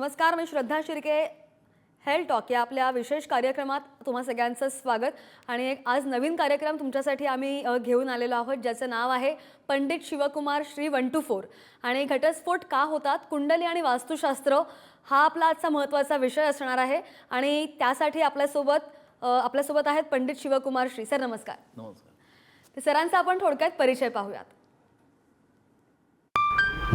नमस्कार मी Shraddha Shirke. Health talk या आपल्या विशेष कार्यक्रमात तुम्हा सगळ्यांचं स्वागत. आणि एक आज नवीन कार्यक्रम तुमच्यासाठी आम्ही घेऊन आलेलो आहोत ज्याचं नाव आहे Pandit Shivkumar Shri one two four. आणि घटस्फोट का होतात? कुंडली आणि वास्तुशास्त्र हा आपला आजचा महत्त्वाचा विषय असणार आहे. आणि त्यासाठी आपल्यासोबत आपल्यासोबत आहेत पंडित शिवकुमार श्री. सर नमस्कार. नमस्कार. सरांचा आपण थोडक्यात परिचय पाहूयात.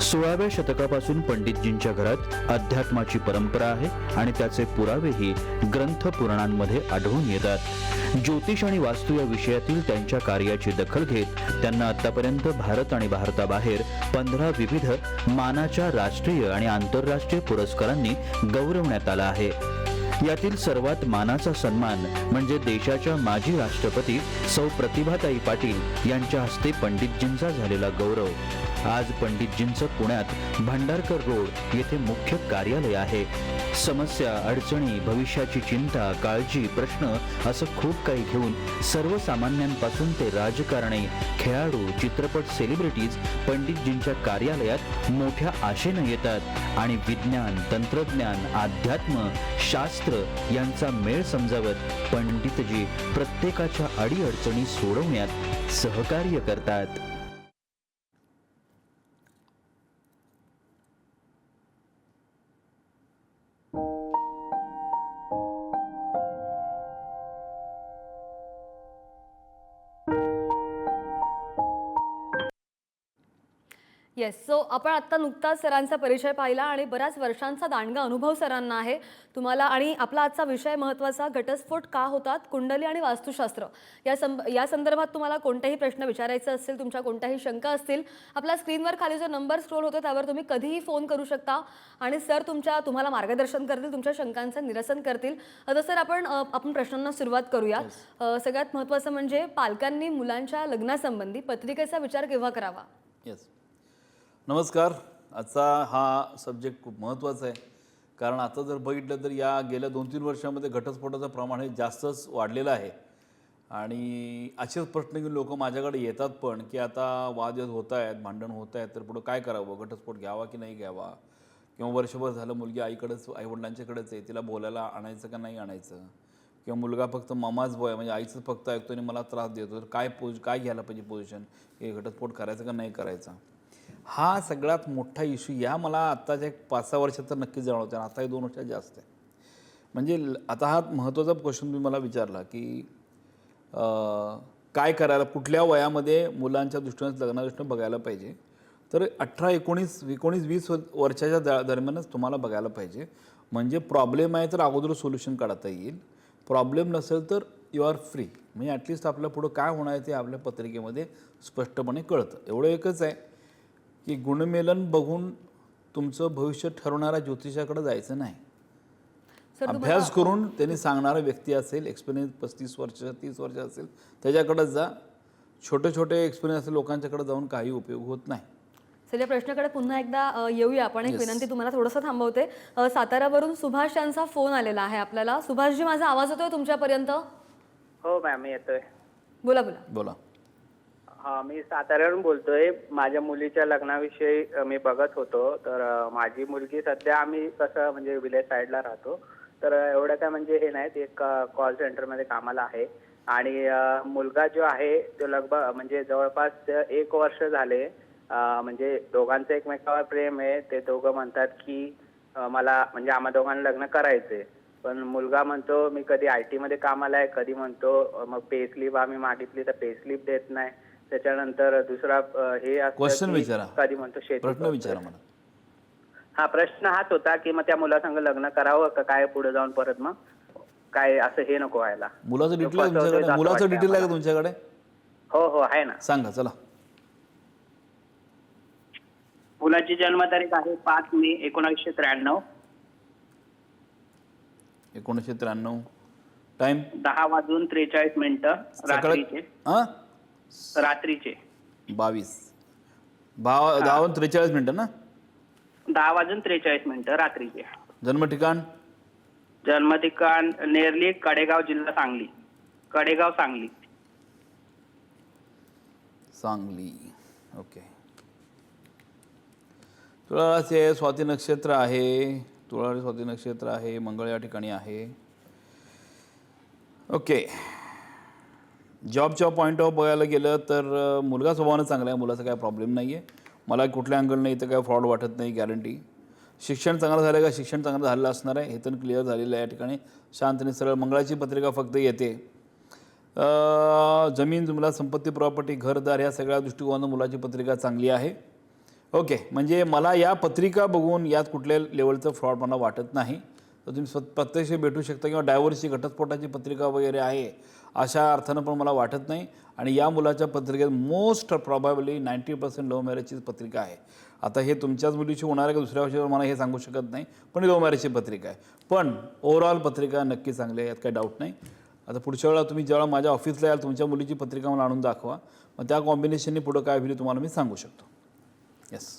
सोळाव्या शतकापासून पंडितजींच्या घरात अध्यात्माची परंपरा आहे आणि त्याचे पुरावेही ग्रंथ पुराणांमध्ये आढळून येतात. ज्योतिष आणि वास्तू या विषयातील त्यांच्या कार्याची दखल घेत त्यांना आतापर्यंत भारत आणि भारताबाहेर पंधरा विविध मानाच्या राष्ट्रीय आणि आंतरराष्ट्रीय पुरस्कारांनी गौरवण्यात आला आहे. यातील सर्वात मानाचा सन्मान म्हणजे देशाच्या माजी राष्ट्रपती सौ प्रतिभाताई पाटील यांच्या हस्ते पंडितजींचा झालेला गौरव. आज पंडितजींचं पुण्यात भांडारकर रोड येथे मुख्य कार्यालय आहे. समस्या अडचणी भविष्याची चिंता काळजी प्रश्न असं खूप काही घेऊन सर्वसामान्यांपासून ते राजकारणी खेळाडू चित्रपट सेलिब्रिटीज पंडितजींच्या कार्यालयात मोठ्या आशेनं येतात आणि विज्ञान तंत्रज्ञान अध्यात्म शास्त्र यांचा मेळ समजावत पंडितजी प्रत्येकाच्या अडीअडचणी सोडवण्यात सहकार्य करतात. येस सो आपण आत्ता नुकताच सरांचा परिचय पाहिला आणि बऱ्याच वर्षांचा दांडगा अनुभव सरांना आहे. तुम्हाला आणि आपला आजचा विषय महत्त्वाचा घटस्फोट का होतात कुंडली आणि वास्तुशास्त्र? या सं या संदर्भात तुम्हाला कोणताही प्रश्न विचारायचा असेल तुमच्या कोणत्याही शंका असतील आपल्या स्क्रीनवर खाली जो नंबर स्क्रोल होतो त्यावर तुम्ही कधीही फोन करू शकता आणि सर तुमच्या तुम्हाला मार्गदर्शन करतील तुमच्या शंकांचं निरसन करतील. आता सर आपण आपण प्रश्नांना सुरुवात करूया. सगळ्यात महत्त्वाचं म्हणजे पालकांनी मुलांच्या लग्नासंबंधी पत्रिकेचा विचार केव्हा करावा? येस नमस्कार. आजचा हा सब्जेक्ट खूप महत्त्वाचा आहे. कारण आता जर बघितलं तर या गेल्या दोन तीन वर्षामध्ये घटस्फोटाचं प्रमाण हे जास्तच वाढलेलं आहे. आणि असेच प्रश्न घेऊन लोक माझ्याकडे येतात पण की आता वादविवाद होत आहेत भांडण होत आहेत तर पुढं काय करावं? घटस्फोट घ्यावा की नाही घ्यावा? किंवा वर्षभर झालं मुलगी आईकडेच आईवडिलांच्याकडेच आहे तिला बोलायला आणायचं का नाही आणायचं? किंवा मुलगा फक्त ममाच बॉय म्हणजे आईचं फक्त ऐकतो आणि मला त्रास देतो तर काय पोज काय घ्यायला पाहिजे पोझिशन हे घटस्फोट करायचं का नाही करायचा? हा सगळ्यात मोठा इश्यू या मला आत्ताच्या एक पाच सहा वर्षात तर नक्कीच जाणवतं आणि आता हे दोन वर्षात जास्त आहे. म्हणजे ल- आता हा महत्त्वाचा क्वेश्चन तुम्ही मला विचारला की काय करायला कुठल्या वयामध्ये मुलांच्या दृष्टीने लग्ना बघायला पाहिजे? तर अठरा एकोणीस एकोणीस वीस वर्षाच्या द दरम्यानच तुम्हाला बघायला पाहिजे. म्हणजे प्रॉब्लेम आहे तर अगोदर सोल्युशन काढता येईल. प्रॉब्लेम नसेल तर यू आर फ्री म्हणजे ॲटलिस्ट आपल्या पुढं काय होणार आहे ते आपल्या पत्रिकेमध्ये स्पष्टपणे कळतं. एवढं एकच आहे. की गुणमेलन बघून तुमचं भविष्य ठरवणाऱ्या ज्योतिषाकडे जायचं नाही. सर अभ्यास करून त्यांनी सांगणारा व्यक्ती असेल एक्सपिरियन्स पस्तीस वर्ष तीस वर्ष असेल त्याच्याकडे जा. छोटे छोटे एक्सपिरियन्स असेल लोकांच्याकडे जाऊन काही उपयोग होत नाही. सर या प्रश्नाकडे पुन्हा एकदा येऊया आपण. एक विनंती तुम्हाला थोडंसं थांबवते. अ, साताऱ्यावरून सुभाष यांचा फोन आलेला आहे आपल्याला. सुभाषजी माझा आवाज येतोय तुमच्यापर्यंत? हो मॅम येतोय. बोला बोला. बोला. हा मी साताऱ्यावरून बोलतोय. माझ्या मुलीच्या लग्नाविषयी अ, मी बघत होतो. तर अ, माझी मुलगी सध्या आम्ही कसं म्हणजे विलेज साईडला राहतो. तर अ, एवढं काय म्हणजे हे नाही ते एक कॉल सेंटरमध्ये कामाला आहे. आणि अ, मुलगा जो आहे तो लगभग म्हणजे जवळपास एक वर्ष झाले अ, म्हणजे दोघांचं एकमेकावर प्रेम आहे. ते दोघं म्हणतात की अ, मला म्हणजे आम्हा दोघांना लग्न करायचंय. पण मुलगा म्हणतो मी कधी आय टी मध्ये कामाला आहे कधी म्हणतो अ, मग पे स्लिप आम्ही मागितली तर पे स्लिप देत नाही. त्याच्यानंतर दुसरा अ, हे असतं Question की विचारा. कधी म्हणतो शेती प्रश्न. विचारा मला. हा प्रश्न हाच होता की मग त्या मुलासंग लग्न करावं का काय पुढे जाऊन परत मग? काय असं हे नको व्हायला. मुलाचं डिटेल आहे तुमच्याकडे मुलाचं डिटेल आहे का. तुमच्याकडे? हो हो आहे ना. सांगा चला. मुलाची जन्मतारीख आहे पाच मे एकोणीसशे त्र्याण्णव. एकोणीसशे त्र्याण्णव. टाइम दहा वाजून त्रेचाळीस मिनिटं रात्रीचे. हां रात्रीचे. बावीस. दहा त्रेचाळीस मिनटं ना? दहा वाजून त्रेचाळीस मिनिटं रात्रीचे. जन्म ठिकाण जन्म ठिकाण नेरली कडेगाव जिल्हा सांगली. कडेगाव सांगली. सांगली. ओके. तुळाचे स्वाती नक्षत्र आहे. तुळा स्वाती नक्षत्र आहे. मंगळ या ठिकाणी आहे. ओके. जॉबच्या पॉईंट ऑफ बघायला गेलं तर मुलगा स्वभावानं चांगला आहे मुलाचा काय प्रॉब्लेम नाही आहे मला कुठल्या अँगलनं इथं काय फ्रॉड वाटत नाही गॅरंटी शिक्षण चांगलं झालं का? शिक्षण चांगलं झालेलं असणार आहे. हे तर क्लिअर झालेलं आहे या ठिकाणी. शांतने सरळ मंगळाची पत्रिका फक्त येते. जमीन जुमला संपत्ती प्रॉपर्टी घरदार या सगळ्या दृष्टिकोनानं मुलाची पत्रिका चांगली आहे. ओके म्हणजे मला या पत्रिका बघून यात कुठल्या लेवलचं फ्रॉड मला वाटत नाही. तर तुम्ही स्व प्रत्यक्ष भेटू शकता किंवा डायव्हर्सची घटस्फोटाची पत्रिका वगैरे आहे अशा अर्थानं पण मला वाटत नाही. आणि या मुलाच्या पत्रिकेत most probably ninety percent love मॅरेजची पत्रिका आहे. आता हे तुमच्याच मुलीशी होणार आहे का दुसऱ्या वर्षावर मला हे सांगू शकत नाही पण लव्ह मॅरेजची पत्रिका आहे. पण ओव्हरऑल पत्रिका नक्की चांगली आहे यात काही डाऊट नाही. आता पुढच्या वेळा तुम्ही ज्यावेळा माझ्या ऑफिसला याल तुमच्या मुलीची पत्रिका मला आणून दाखवा. मग त्या कॉम्बिनेशनने पुढं काय होईल तुम्हाला मी सांगू शकतो. येस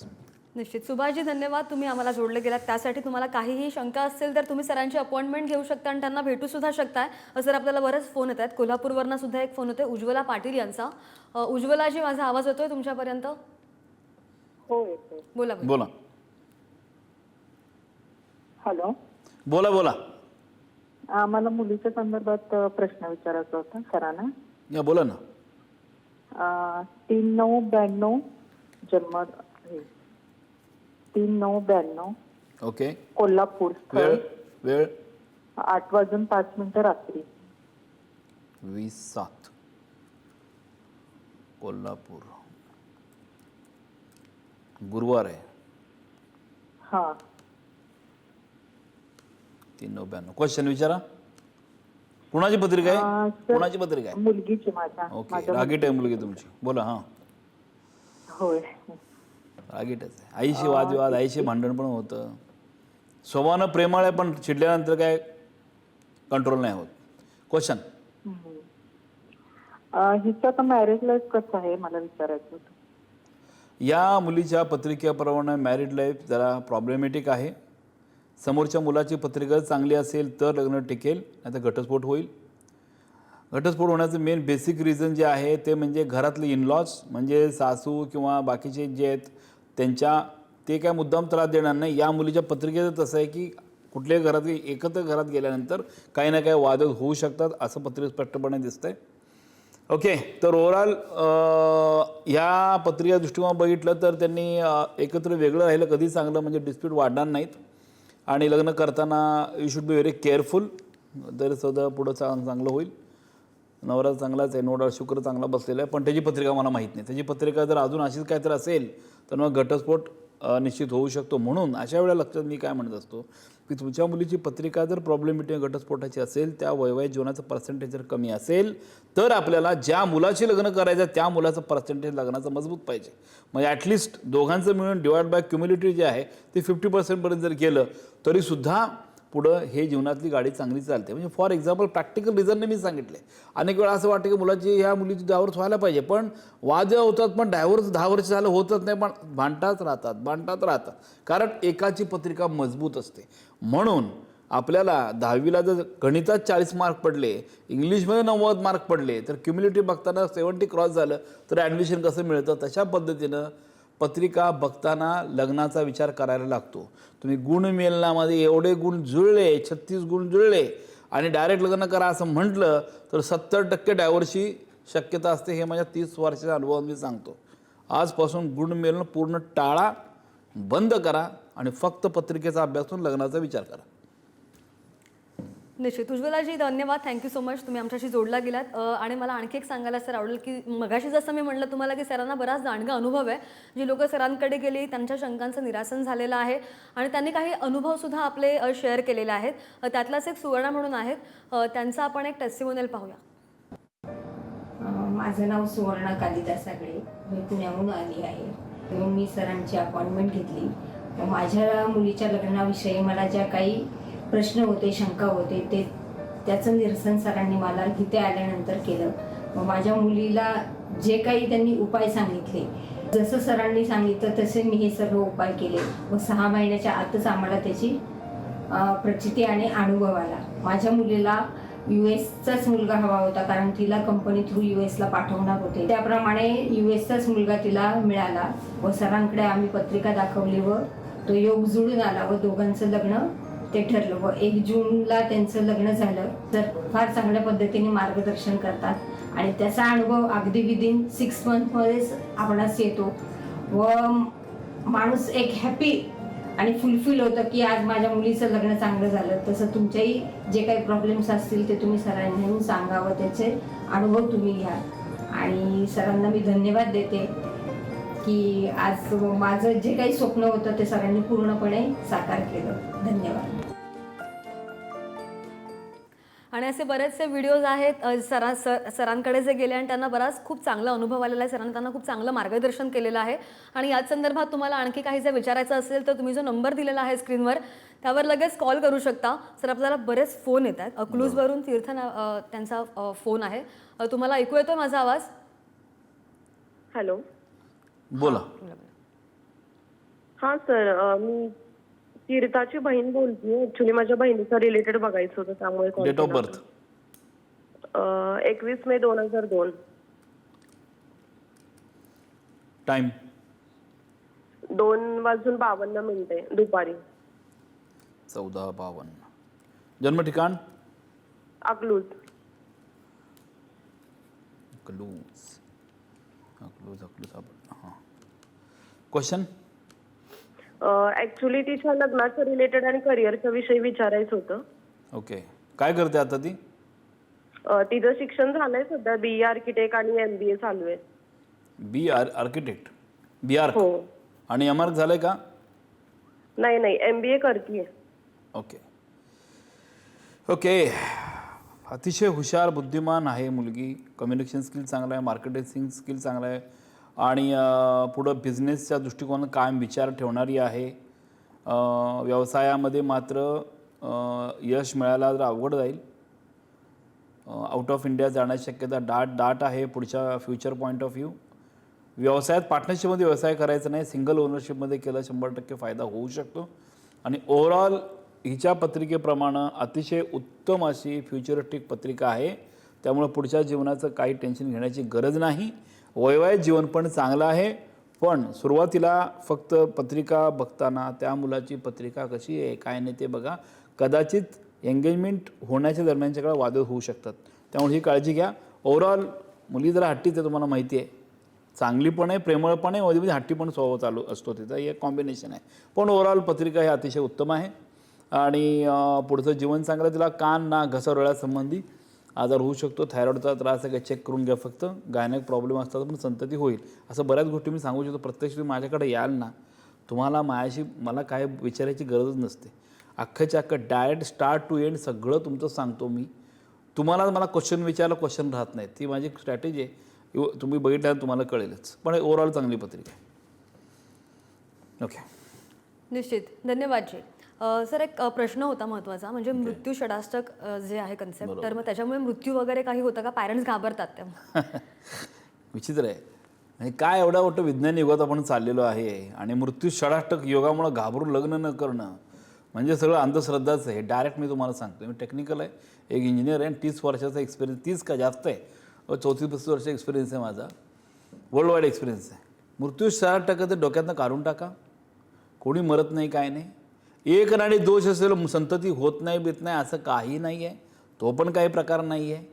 निश्चित. सुभाषजी धन्यवाद. तुम्ही आम्हाला जोडले गेलात. त्यासाठी तुम्हाला काहीही शंका असेल तर तुम्ही सरांची अपॉइंटमेंट घेऊ शकता आणि त्यांना भेटू सुद्धा शकताय सर आपल्याला बरेच फोन येत आहेत. कोल्हापूरवरनं सुद्धा एक फोन होते उज्ज्वला पाटील यांचा. उज्ज्वलाजी माझा आवाज येतोय तुमच्यापर्यंत? हो बोला बोला. हॅलो. बोला बोला. आम्हाला मुलीच्या संदर्भात प्रश्न विचारायचा होता सरांना. या बोला ना. तीन नऊ ब्याण्णव जन्म हे. तीन नऊ ब्याण्णव. ओके. कोल्हापूर स्थळ वेळ वेळ. आठ वाजून पाच मिनिटं रात्री. वीस सात. कोल्हापूर. गुरुवार आहे. हा. तीन नऊ ब्याण्णव. क्वेश्चन विचारा. कुणाची पत्रिका आहे? कुणाची पत्रिका आहे? मुलगीची माझ्या ओके. माझ्या रागीट आहे मुलगी तुमची. बोला हाँ. होय. रागीटच आहे. आईशी वादविवाद आईशी भांडण पण होतं. स्वभावानं प्रेमाळ आहे पण चिडल्यानंतर काय कंट्रोल नाही होत. क्वेश्चन हम्म. अ, हिचं तर मॅरेज लाईफ कसं आहे? मला विचारायचं होतं. या मुलीच्या पत्रिकेप्रमाणे मॅरिड लाईफ जरा प्रॉब्लेमॅटिक आहे. समोरच्या मुलाची पत्रिका चांगली असेल तर लग्न टिकेल नाही तर घटस्फोट होईल. घटस्फोट होण्याचं मेन बेसिक रिझन जे आहे ते म्हणजे घरातले इनलॉज म्हणजे सासू किंवा बाकीचे जे आहेत त्यांच्या ते काय मुद्दाम त्रास देणार नाही. या मुलीच्या पत्रिकेचं तसं आहे की कुठल्याही घरात एकत्र घरात गेल्यानंतर काही ना काही वाद होऊ शकतात असं पत्रिका स्पष्टपणे दिसतंय. ओके तर ओव्हरऑल ह्या पत्रिका दृष्टिकोन बघितलं तर त्यांनी एकत्र वेगळं राहिलं कधी चांगलं म्हणजे डिस्प्यूट वाढणार नाहीत. आणि लग्न करताना you should be very careful तर सुद्धा पुढं चांग चांगलं होईल. नवरा चांगलाच आहे नोडा शुक्र चांगला बसलेला आहे पण त्याची पत्रिका मला माहीत नाही. त्याची पत्रिका जर अजून अशीच काय तर असेल तर मग घटस्फोट निश्चित होऊ शकतो. म्हणून अशा वेळेला लक्षात मी काय म्हणत असतो की तुमच्या मुलीची पत्रिका जर प्रॉब्लेमेटिक घटस्फोटाची असेल त्या वैवाहिक जीवनाचं पर्सेंटेज जर कमी असेल तर आपल्याला ज्या मुलाशी लग्न करायचं त्या मुलाचं पर्सेंटेज लग्नाचं मजबूत पाहिजे. म्हणजे ॲटलिस्ट दोघांचं मिळून डिवाइड बाय क्युम्युनिटी जे आहे ते फिफ्टी पर्सेंटपर्यंत जर गेलं तरीसुद्धा पुढं हे जीवनातली गाडी चांगली चालते. म्हणजे फॉर एक्झाम्पल प्रॅक्टिकल रिझनने मी सांगितले अनेक वेळा असं वाटतं की मुलाची ह्या मुलीची डायव्हर्स व्हायला पाहिजे पण वाद होतात पण डायव्हर्स दहा वर्ष झालं होतच नाही पण भांडताच राहतात भांडतात राहतात. कारण एकाची पत्रिका मजबूत असते. म्हणून आपल्याला दहावीला जर गणितात चाळीस मार्क पडले इंग्लिशमध्ये नव्वद मार्क पडले तर क्युम्युनिटी बघताना सेवन्टी क्रॉस झालं तर ॲडमिशन कसं मिळतं? तशा पद्धतीनं पत्रिका बघताना लग्नाचा विचार करायला लागतो. तुम्ही गुणमेलनामध्ये एवढे गुण जुळले छत्तीस गुण जुळले आणि डायरेक्ट लग्न करा असं म्हटलं तर सत्तर टक्के डायव्हर्सची शक्यता असते हे माझ्या तीस वर्षाच्या अनुभव मी सांगतो. आजपासून गुणमेलन पूर्ण टाळा बंद करा आणि फक्त पत्रिकेचा अभ्यास करून लग्नाचा विचार करा. निश्चित. उज्ज्वलाजी धन्यवाद. थँक्यू सो मच तुम्ही आमच्याशी जोडला गेलात. आणि मला आणखी एक सांगायला सर आवडेल की मगाशी जसं मी म्हटलं तुम्हाला की सरांना बराच दांडगा अनुभव आहे. जी लोक सरांकडे गेली त्यांच्या शंकांचं निरासन झालेलं आहे आणि त्यांनी काही अनुभवसुद्धा आपले शेअर केलेले आहेत. त्यातलाच एक सुवर्ण म्हणून आहेत. त्यांचा आपण एक टेस्टिमोनियल पाहूया. माझं नाव सुवर्णा कालिदास सागळे. मी पुण्याहून आली आहे. मी सरांची अपॉइंटमेंट घेतली. माझ्या मुलीच्या लग्नाविषयी मला ज्या काही प्रश्न होते शंका होते ते त्याचं निरसन सरांनी मला इथे आल्यानंतर केलं. मग माझ्या मुलीला जे काही त्यांनी उपाय सांगितले जसं सरांनी सांगितलं तसे मी हे सर्व उपाय केले. व सहा महिन्याच्या आतच आम्हाला त्याची प्रचिती आणि अनुभव आला. माझ्या मुलीला यू एसचाच मुलगा हवा होता कारण तिला कंपनी थ्रू यू एसला पाठवणार होते. त्याप्रमाणे यू एसचाच मुलगा तिला मिळाला. व सरांकडे आम्ही पत्रिका दाखवली व तो योग जुळून आला व दोघांचं लग्न ते ठरलं. व एक जूनला त्यांचं लग्न झालं. तर फार चांगल्या पद्धतीने मार्गदर्शन करतात. आणि त्याचा अनुभव अगदी विदिन सिक्स मंथमध्येच आपणास येतो. व माणूस एक हॅपी आणि फुलफिल होतं की आज माझ्या मुलीचं लग्न चांगलं झालं. तसं तुमच्याही जे काही प्रॉब्लेम्स असतील ते तुम्ही सरांना येऊन सांगावं. त्याचे अनुभव तुम्ही घ्या. आणि सरांना मी धन्यवाद देते. की आज माझं जे काही स्वप्न होतं ते सरांनी पूर्णपणे साकार केलं. धन्यवाद. आणि असे बरेचसे व्हिडिओज आहेत सरा सर सरांकडे जे गेले आणि त्यांना बराच खूप चांगला अनुभव आलेला आहे. सरांनी त्यांना खूप चांगलं मार्गदर्शन केलेलं आहे. आणि याच संदर्भात तुम्हाला आणखी काही जर विचारायचं असेल तर तुम्ही जो नंबर दिलेला आहे स्क्रीनवर त्यावर लगेच कॉल करू शकता. सर आपल्याला बरेच फोन येत आहेत अकलूजवरून तीर्थ त्यांचा फोन आहे. तुम्हाला ऐकू येतोय माझा आवाज? हॅलो बोला. हां सर मी तीर्थाची बहीण बोलते ऍक्च्युली माझ्या बहिणीचं रिलेटेड बघायचं होतं त्यामुळे call डेट ऑफ केला. बर्थ. अ, एकवीस मे दोन हजार दोन. टाईम दोन वाजून बावन्न मिनिटे दुपारी. चौदा बावन्न. जन्म ठिकाण अकलूज. अकलूज. हां क्वेश्चन ऍक्च्युली तिच्या लग्नाच्या रिलेटेड आणि करिअरच्या विषयी विचारायचं होतं. ओके काय करते आता ती? अ, तिचं शिक्षण झालंय सध्या बी आर्किटेक्ट आणि एम बी ए चालू आहे. B R architect B R हो. आणि एम आर झालंय का? नाही नाही एम बी ए करतीये. ओके ओके अतिशय हुशार बुद्धिमान आहे मुलगी. कम्युनिकेशन स्किल चांगला आहे मार्केटिंग स्किल चांगला आहे. आणि पुढं बिझनेसच्या दृष्टिकोनात कायम विचार ठेवणारी आहे. व्यवसायामध्ये मात्र यश मिळायला जर अवघड जाईल. आउट ऑफ इंडिया जाण्याची शक्यता डाट डाट आहे पुढच्या फ्युचर पॉईंट ऑफ व्ह्यू व्यवसायात पार्टनरशिपमध्ये व्यवसाय करायचा नाही सिंगल ओनरशिपमध्ये केला शंभर टक्के फायदा होऊ शकतो. आणि ओव्हरऑल हिच्या पत्रिकेप्रमाणे अतिशय उत्तम अशी फ्युचरिस्टिक पत्रिका आहे. त्यामुळे पुढच्या जीवनाचं काही टेन्शन घेण्याची गरज नाही. वैवाहिक जीवन पण चांगलं आहे. पण सुरुवातीला फक्त पत्रिका बघताना त्या मुलाची पत्रिका कशी आहे काय नाही ते बघा. कदाचित एंगेजमेंट होण्याच्या दरम्यानच्या काळात वादळ होऊ शकतात. त्यामुळे ही काळजी घ्या. ओव्हरऑल मुली जरा हट्टी ते तुम्हाला माहिती आहे. चांगली पण आहे प्रेमळ पण आहे मध्ये मध्ये हट्टी पण स्वभाव चालू असतो तिचा. हे एक कॉम्बिनेशन आहे. पण ओव्हरऑल पत्रिका ही अतिशय उत्तम आहे. आणि पुढचं जीवन चांगलं तिला कान ना घसरवळ्यासंबंधी आजार होऊ शकतो. थायरॉइडचा त्रास आहे का चेक करून घ्या फक्त. गायनक प्रॉब्लेम असतात पण संतती होईल. असं बऱ्याच गोष्टी मी सांगू शकतो. प्रत्यक्ष तुम्ही माझ्याकडे याल ना तुम्हाला माझ्याशी मला काय विचारायची गरजच नसते. अख्खच्या अख्खं डायरेक्ट स्टार्ट टू एंड सगळं तुमचं सांगतो मी. तुम्हाला मला क्वेश्चन विचारलं क्वेश्चन राहत नाही ती माझी स्ट्रॅटेजी आहे. तुम्ही बघितल्यानं तुम्हाला कळेलच. पण ओव्हरऑल चांगली पत्रिका आहे. ओके. निश्चित. धन्यवाद जी. सर एक प्रश्न होता महत्त्वाचा म्हणजे मृत्यू षडाष्टक जे आहे कन्सेप्ट तर मग त्याच्यामुळे मृत्यू वगैरे काही होतं का? पॅरेंट्स घाबरतात तेव्हा. विचित्र आहे. म्हणजे काय एवढा मोठं विज्ञान युगात आपण चाललेलो आहे आणि मृत्यू षडाष्टक योगामुळं घाबरून लग्न न करणं म्हणजे सगळं अंधश्रद्धाच आहे. डायरेक्ट मी तुम्हाला सांगतो मी टेक्निकल आहे एक इंजिनियर आहे आणि तीस वर्षाचा एक्सपिरियन्स तीस का जास्त आहे. व चौतीस पस्तीस वर्ष एक्सपिरियन्स आहे माझा. वर्ल्ड वाईड एक्सपिरियन्स आहे. मृत्यू षडाष्टक ते डोक्यातनं काढून टाका. कोणी मरत नाही काय नाही. एक नाडी दोष असेल संतती होत नाही बीत नाही असं काही नाही आहे तो पण काही प्रकार नाही आहे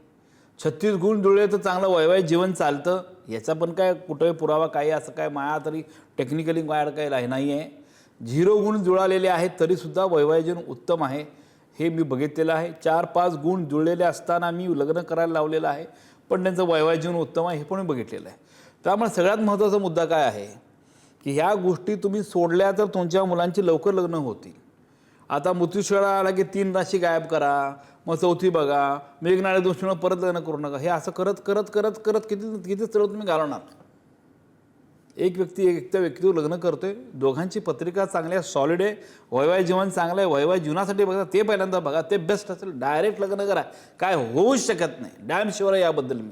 छत्तीस गुण जुळले तर चांगलं वैवाहिक जीवन चालतं. याचा पण काय कुठे पुरावा काही असं काय माया तरी टेक्निकली वाढ काही राही नाही आहे झिरो गुण जुळालेले आहेत तरीसुद्धा वैवाहिक जीवन उत्तम आहे. हे मी बघितलेलं आहे. चार पाच गुण जुळलेले असताना मी लग्न करायला लावलेलं आहे पण त्यांचं वैवाहिक जीवन उत्तम आहे हे पण मी बघितलेलं आहे. त्यामुळे सगळ्यात महत्त्वाचा मुद्दा काय आहे? की ह्या गोष्टी तुम्ही सोडल्या तर तुमच्या मुलांची लवकर लग्न होतील. आता मृत्यूशिळा आला की तीन राशी गायब करा मग चौथी बघा मेघनाळे एक परत लग्न करू नका. हे असं करत करत करत करत किती किती चढ तुम्ही घालवणार? एक व्यक्ती एक त्या व्यक्तीवर लग्न करतोय दोघांची पत्रिका चांगली आहे सॉलिड आहे वैवाहिक जीवन चांगलं आहे वैवाहिक जीवनासाठी बघा ते पहिल्यांदा बघा ते बेस्ट असेल डायरेक्ट लग्न करा. काय होऊच शकत नाही. डॅम शुअर याबद्दल मी.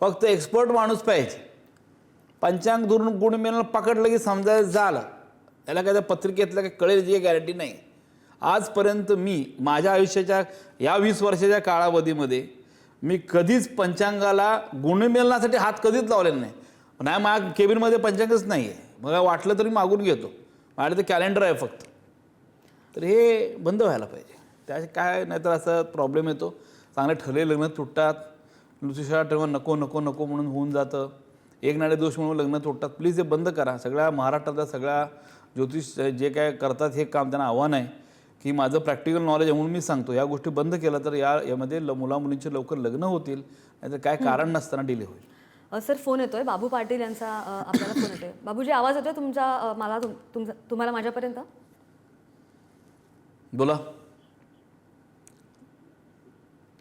फक्त एक्सपर्ट माणूस पाहिजे. पंचांग दुरून गुण मिळणं पकडलं की समजायला झालं. याला काय त्या पत्रिकेतलं काय कळेल जी गॅरंटी नाही. आजपर्यंत मी माझ्या आयुष्याच्या या वीस वर्षाच्या काळावधीमध्ये मी कधीच पंचांगाला गुणमेलनासाठी हात कधीच लावलेला नाही. नाही माझ्या केबिनमध्ये पंचांगच नाही आहे मला वाटलं तरी मागून घेतो. माझ्या ते कॅलेंडर आहे फक्त. तर हे बंद व्हायला पाहिजे. त्याचे काय नाहीतर असं प्रॉब्लेम येतो. चांगले ठरले लग्न तुटतात. दुसऱ्या तेव्हा नको नको नको म्हणून होऊन जातं. एक नाडे दोष म्हणून लग्न तुटतात. प्लीज हे बंद करा. सगळ्या महाराष्ट्रातल्या सगळ्या ज्योतिष जे काय करतात हे काम त्यांना आव्हान आहे. की माझं प्रॅक्टिकल नॉलेज म्हणून मी सांगतो. या गोष्टी बंद केल्या तर या यामध्ये ल मुला मुलींचे लवकर लग्न होतील. नाहीतर काय कारण नसताना डिले होईल. सर फोन येतोय. बाबू पाटील यांचा आपल्याला फोन येतोय. बाबूजी आवाज येतोय तुमचा मला तुम- तुमचा तुम्हाला माझ्यापर्यंत? बोला.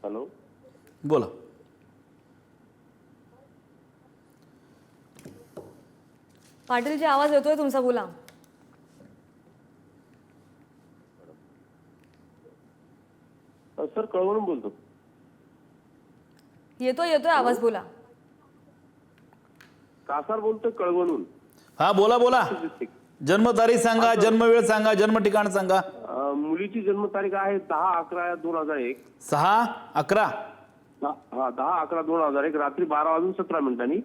हॅलो. बोला. पाटीलजी आवाज येतोय तुमचा बोला. सर कळवून बोलतो. येतोय येतोय आवाज बोला. कासार बोलतोय कळवणून हा बोला बोला. जन्मतारीख सांगा जन्मवेळ सांगा जन्म ठिकाण सांगा मुलीची जन्मतारीख आहे दहा अकरा दोन हजार एक. सहा अकरा? दहा- हा दहा अकरा दोन हजार एक रात्री बारा वाजून सतरा मिनिटांनी.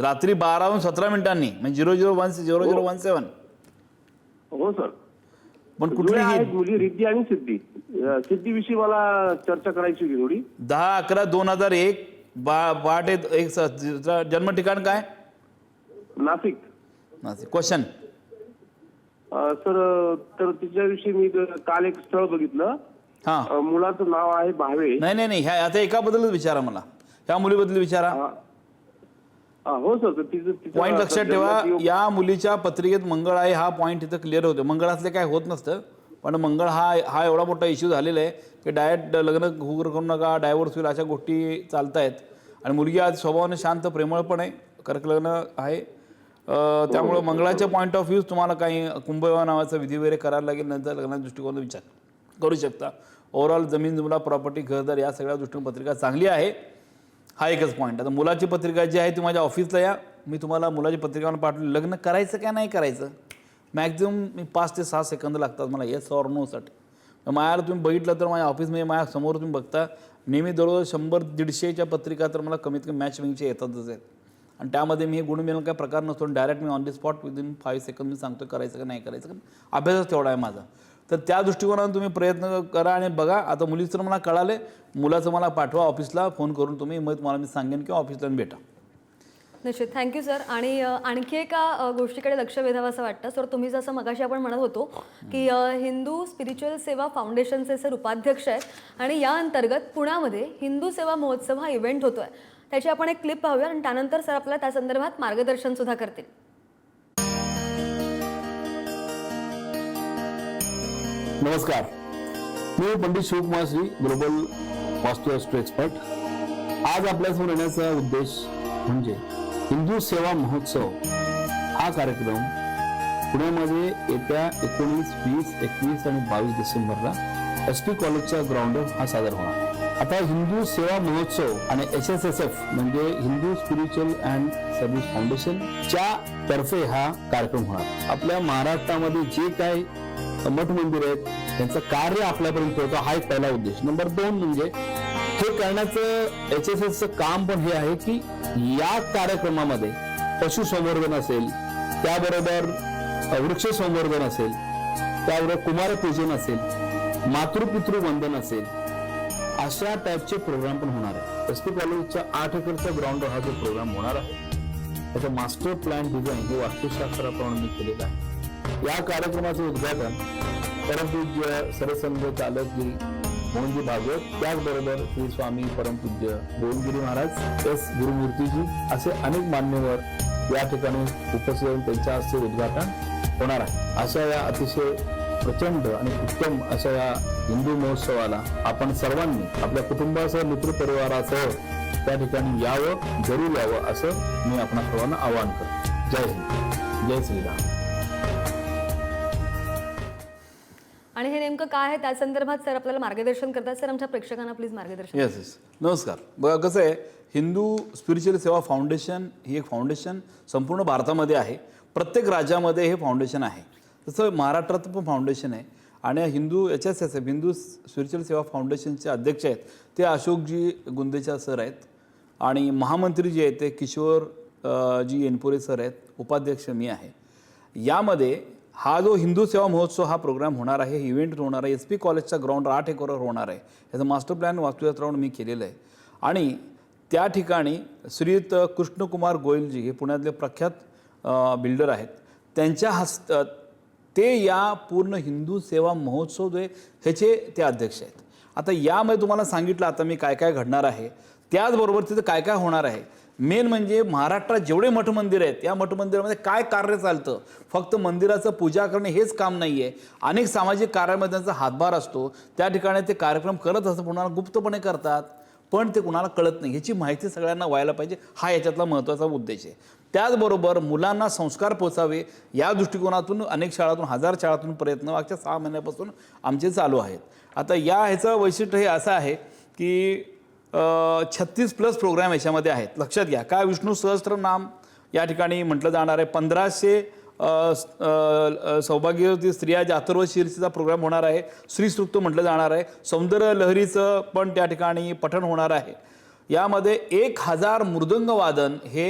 रात्री बारा वाजून सतरा मिनिटांनी म्हणजे zero zero one zero zero one seven. हो सर. पण जुळ्या ही मुली रिद्धी आणि सिद्धी. अं, सिद्धीविषयी मला चर्चा करायची होती थोडी. दहा अकरा दोन हजार एक बा एक एक स- जन्म ठिकाण काय? नाशिक. क्वेश्चन अं, सर तर तिच्याविषयी मी काल एक स्थळ बघितलं. हा. अं, मुलाचं नाव आहे भावे. नाही नाही नाही. ह्या आता एकाबद्दलच विचारा मला. ह्या मुलीबद्दल विचारा. हा, हो सर पॉईंट लक्षात ठेवा या मुलीच्या पत्रिकेत मंगळ आहे हा पॉईंट इथं क्लिअर होतो. मंगळातले काय होत नसतं पण मंगळ हा हा एवढा मोठा इश्यू झालेला आहे की डायरेक्ट लग्न हुगर करू नका डायव्होर्स होईल अशा गोष्टी चालत आहेत आणि मुलगी आज स्वभावाने शांत प्रेमळ पण आहे कर्क लग्न आहे. त्यामुळं मंगळाच्या पॉईंट ऑफ व्ह्यू तुम्हाला काही कुंभविवाह नावाचा विधी वगैरे करायला लागेल नंतर लग्नाच्या दृष्टिकोनातून विचार करू शकता. ओव्हरऑल जमीन जुमला प्रॉपर्टी घरदार या सगळ्या दृष्टीने पत्रिका चांगली आहे. हा एकच पॉईंट आता मुलाची पत्रिका जी आहे ती माझ्या ऑफिसला या. मी तुम्हाला मुलाची पत्रिका पाठवली. लग्न करायचं का नाही करायचं? मॅक्झिमम मी पाच ते सहा सेकंद लागतात मला येस ऑर नोसाठी मायाला तुम्ही बघितलं तर माझ्या ऑफिसमध्ये माझ्यासमोर तुम्ही बघता नेहमी जवळजवळ शंभर दीडशेच्या पत्रिका तर मला कमीत कमी मॅच विंगच्या येतातच आहेत. आणि त्यामध्ये मी हे गुण मिळून काय प्रकार नसतो direct me on the spot within five second मी सांगतो करायचं का नाही करायचं. का अभ्यासच तेवढा आहे माझा. तर त्या दृष्टिकोनातून तुम्ही प्रयत्न करा आणि बघा. आता मुलीचं मला कळाले मुलाचं मला पाठवा ऑफिसला. फोन करून तुम्ही मग तुम्हाला मी सांगेन किंवा ऑफिसला भेटा. निश्चित. थँक्यू सर आणि आणखी एका गोष्टीकडे लक्ष वेधावं असं वाटतं. सर तुम्ही जसं मगाशी आपण म्हणत होतो की हिंदू स्पिरिच्युअल सेवा फाउंडेशनचे सर उपाध्यक्ष आहेत. आणि या अंतर्गत पुण्यामध्ये हिंदू सेवा महोत्सव हा इव्हेंट आहे त्याची आपण एक क्लिप पाहूया आणि त्यानंतर सर आपल्याला त्या संदर्भात मार्गदर्शन सुद्धा करतील. नमस्कार. मी पंडित शिवकुमार श्री ग्लोबल वास्तू एक्सपर्ट आज आपल्यासमोर येण्याचा उद्देश म्हणजे हिंदू सेवा महोत्सव हा कार्यक्रम पुण्यामध्ये येत्या एकोणीस वीस एकवीस आणि बावीस डिसेंबरला एस टी कॉलेजच्या ग्राउंडवर हा सादर होणार. आता हिंदू सेवा महोत्सव आणि एस एस एस एफ म्हणजे Hindu Spiritual and Service Foundation च्या तर्फे हा कार्यक्रम होणार. आपल्या महाराष्ट्रामध्ये जे काही मठ मंदिर आहेत. त्यांचं कार्य आपल्यापर्यंत होतं. हा एक पहिला उद्देश. नंबर दोन म्हणजे हे करण्याचं एच एस एसचं काम पण हे आहे की या कार्यक्रमामध्ये पशुसंवर्धन असेल त्याबरोबर अ, वृक्ष संवर्धन असेल त्याबरोबर कुमारपूजन असेल मातृपितृ वंदन असेल अशा टाईपचे प्रोग्राम पण होणार आहे एस पी कॉलेजच्या आठ एकरच्या ग्राउंडवर हा जो प्रोग्राम होणार आहे त्याचं मास्टर प्लॅन डिझाईन हे वास्तुशास्त्राप्रमाणे मी केलेलं आहे. या कार्यक्रमाचं उद्घाटन परमपूज्य सरसंघ चालक श्री मोहनजी भागवत त्याचबरोबर श्री स्वामी परमपूज्य गोविंदगिरी महाराज एस गुरुमूर्तीजी असे अनेक मान्यवर या ठिकाणी उपस्थित राहून त्यांच्या हस्ते उद्घाटन होणार आहे. अशा या अतिशय प्रचंड आणि उत्तम अशा या हिंदू महोत्सवाला आपण सर्वांनी आपल्या कुटुंबासह मित्रपरिवारासह त्या ठिकाणी यावं जरूर यावं असं मी आपणा सर्वांना आवाहन करतो. जय हिंद. जय श्रीराम. आणि हे नेमकं काय आहे? त्या संदर्भात सर आपल्याला मार्गदर्शन करतात. सर आमच्या प्रेक्षकांना प्लीज मार्गदर्शन येस येस नमस्कार. बघा कसं आहे हिंदू स्पिरिच्युअल सेवा फाउंडेशन ही एक फाउंडेशन संपूर्ण भारतामध्ये आहे. प्रत्येक राज्यामध्ये हे फाउंडेशन आहे. तसं महाराष्ट्रात पण फाउंडेशन आहे. आणि Hindu याच्याच S F Hindu spiritual Seva फाउंडेशनचे अध्यक्ष आहेत ते अशोकजी गुंदेचा सर आहेत. आणि महामंत्री जे आहेत ते किशोर जी एनपुरे सर आहेत. उपाध्यक्ष मी आहे. यामध्ये हा जो हिंदू सेवा महोत्सव हा प्रोग्राम होणार आहे इव्हेंट होणार आहे एस पी कॉलेजच्या ग्राउंड आठ एकरवर होणार आहे याचं मास्टर प्लॅन वास्तुशास्त्रावर मी केलेलं आहे. आणि त्या ठिकाणी श्रीयुत कृष्णकुमार गोयलजी हे पुण्यातले प्रख्यात बिल्डर आहेत. त्यांच्या हस्त ते या पूर्ण हिंदू सेवा महोत्सव जे ह्याचे ते अध्यक्ष आहेत. आता यामध्ये तुम्हाला सांगितलं आता मी काय काय घडणार आहे. त्याचबरोबर तिथं काय काय होणार आहे? मेन म्हणजे महाराष्ट्रात जेवढे मठ मंदिर आहेत या मठ मंदिरामध्ये काय कार्य चालतं? फक्त मंदिराचं पूजा करणे हेच काम नाही आहे अनेक सामाजिक कार्यामध्ये त्यांचा हातभार असतो. त्या ठिकाणी ते कार्यक्रम करत असं कुणाला गुप्तपणे करतात? पण ते कुणाला कळत नाही. ह्याची माहिती सगळ्यांना व्हायला पाहिजे. हा याच्यातला महत्त्वाचा उद्देश आहे. त्याचबरोबर मुलांना संस्कार पोचावे या दृष्टिकोनातून अनेक शाळातून हजार शाळातून प्रयत्न मागच्या सहा महिन्यापासून आमचे चालू आहेत. आता या ह्याचं वैशिष्ट्य हे असं आहे की छत्तीस प्लस प्रोग्राम याच्यामध्ये आहेत. लक्षात घ्या. काय विष्णू सहस्त्रनाम या ठिकाणी म्हटलं जाणार आहे. पंधराशे सौभाग्यवती स्त्रिया जातर्व शीर्षीचा प्रोग्राम होणार आहे. श्रीसृक्त म्हटलं जाणार आहे. सौंदर्य लहरीचं पण त्या ठिकाणी पठण होणार आहे. यामध्ये एक हजार मृदंग वादन हे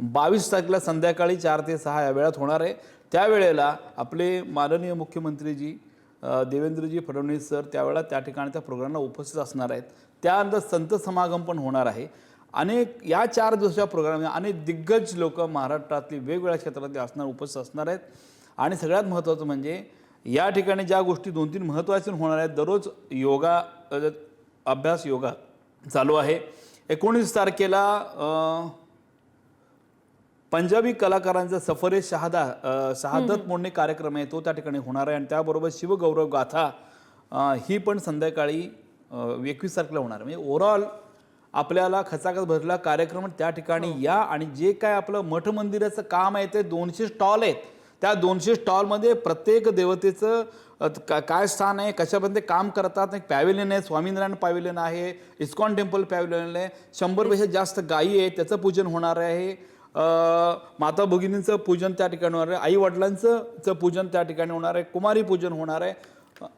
बावीस तारखेला संध्याकाळी चार ते सहा या वेळात होणार आहे. त्यावेळेला आपले माननीय मुख्यमंत्रीजी देवेंद्रजी फडणवीस सर त्यावेळेला त्या ठिकाणी त्या प्रोग्रामला उपस्थित असणार आहेत. त्यानंतर संत समागम पण होणार आहे. अनेक या चार दिवसाच्या प्रोग्राममध्ये अनेक दिग्गज लोक महाराष्ट्रातली वेगवेगळ्या क्षेत्रातले असणार उपस्थित असणार आहेत. आणि सगळ्यात महत्त्वाचं म्हणजे या ठिकाणी ज्या गोष्टी दोन तीन महत्त्वाच्या होणार आहेत दररोज योगा अभ्यास योगा चालू आहे. एकोणीस तारखेला पंजाबी कलाकारांचा सफरे शहादा शहादत मोडणे कार्यक्रम आहे तो त्या ठिकाणी होणार आहे. आणि त्याबरोबर शिवगौरव गाथा ही पण संध्याकाळी एकवीस तारखेला होणार. आहे म्हणजे ओव्हरऑल आपल्याला खचाखच भरलेला कार्यक्रम त्या ठिकाणी या आणि जे काय आपलं मठ मंदिराचं काम आहे ते दोनशे स्टॉल आहेत. त्या दोनशे स्टॉलमध्ये प्रत्येक देवतेचं का- काय स्थान आहे कशापर्यंत ते काम करतात एक पॅव्हिलियन आहे स्वामीनारायण पॅव्हिलियन आहे इस्कॉन टेम्पल पॅव्हिलियन आहे. शंभरपेक्षा जास्त गायी आहे त्याचं पूजन होणार आहे. माता भगिनींचं पूजन त्या ठिकाणी होणार आहे. आई वडिलांचं पूजन त्या ठिकाणी होणार आहे. कुमारी पूजन होणार आहे.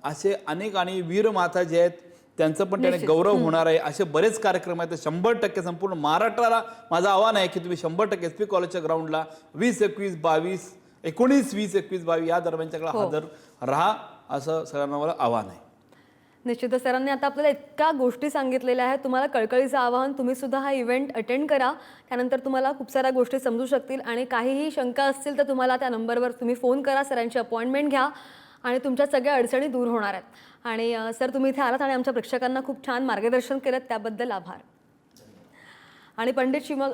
असे अनेक आणि वीर माता जे आहेत त्यांचं पण त्याने गौरव होणार आहे. असे बरेच कार्यक्रम आहेत. शंभर टक्के संपूर्ण महाराष्ट्राला माझं आव्हान आहे की तुम्ही शंभर टक्के एस पी कॉलेजच्या ग्राउंडला वीस एकवीस बावीस एकोणीस वीस एकवीस बावीस या दरम्यानच्या काळात हजर राहा असं सगळ्यांना मला आव्हान आहे. निश्चितच सरांनी आता आपल्याला इतक्या गोष्टी सांगितलेल्या आहेत. तुम्हाला कळकळीचं आवाहन तुम्ही सुद्धा हा इव्हेंट अटेंड करा. त्यानंतर तुम्हाला खूप साऱ्या गोष्टी समजू शकतील आणि काहीही शंका असतील तर तुम्हाला त्या नंबरवर तुम्ही फोन करा. सरांची अपॉइंटमेंट घ्या. आणि तुमच्या सगळ्या अडचणी दूर होणार आहेत. आणि सर तुम्ही इथे आलात आणि आमच्या प्रेक्षकांना खूप छान मार्गदर्शन केलं त्याबद्दल आभार. आणि Pandit Shiv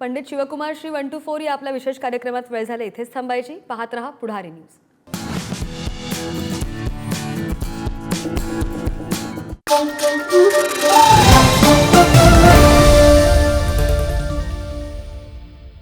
Pandit Shivkumar Shri one two four या आपल्या विशेष कार्यक्रमात वेळ झाले. इथेच थांबायची. पाहत रहा पुढारी न्यूज.